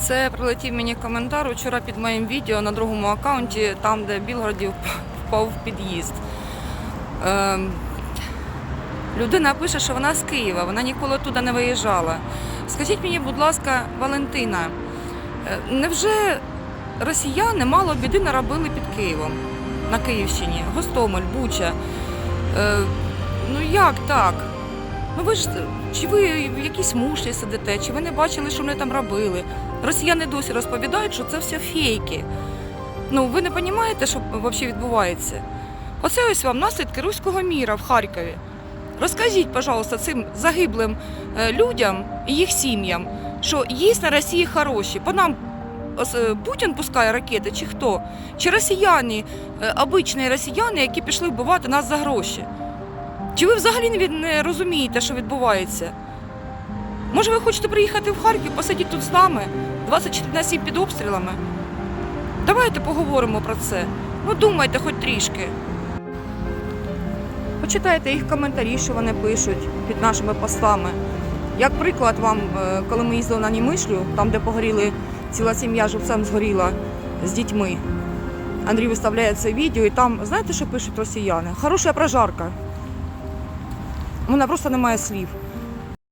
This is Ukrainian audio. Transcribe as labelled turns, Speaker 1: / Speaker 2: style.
Speaker 1: Це прилетів мені коментар вчора під моїм відео на другому аккаунті, там, де Білгородів впав в під'їзд. Ем, людина пише, що вона з Києва, вона ніколи туди не виїжджала. Скажіть мені, будь ласка, Валентина, е, невже росіяни мало біди наробили під Києвом на Київщині? Гостомель, Буча. Е, ну як так? Ну ви ж чи ви в якійсь мушлі сидите, чи ви не бачили, що вони там робили? Росіяни досі розповідають, що це все фейки. Ну ви не розумієте, що взагалі відбувається? Оце ось вам наслідки руського міра в Харкові. Розкажіть, пожалуйста, цим загиблим е, людям і їх сім'ям, що є на Росії хороші. По нам е, Путін пускає ракети, чи хто? Чи росіяни, е, обичні росіяни, які пішли вбивати нас за гроші? Чи ви взагалі не, розумієте, що відбувається? Може, ви хочете приїхати в Харків, посидіти тут з нами 24 на 7 під обстрілами? Давайте поговоримо про це. Ну, думайте хоч трішки. Почитайте їх коментарі, що вони пишуть під нашими постами. Як приклад вам, е, коли ми їздили на Німишлю, там, де погоріли, ціла сім'я живцем згоріла з дітьми. Андрій виставляє це відео, і там, знаєте, що пишуть росіяни? Хороша прожарка. Мене просто немає слів.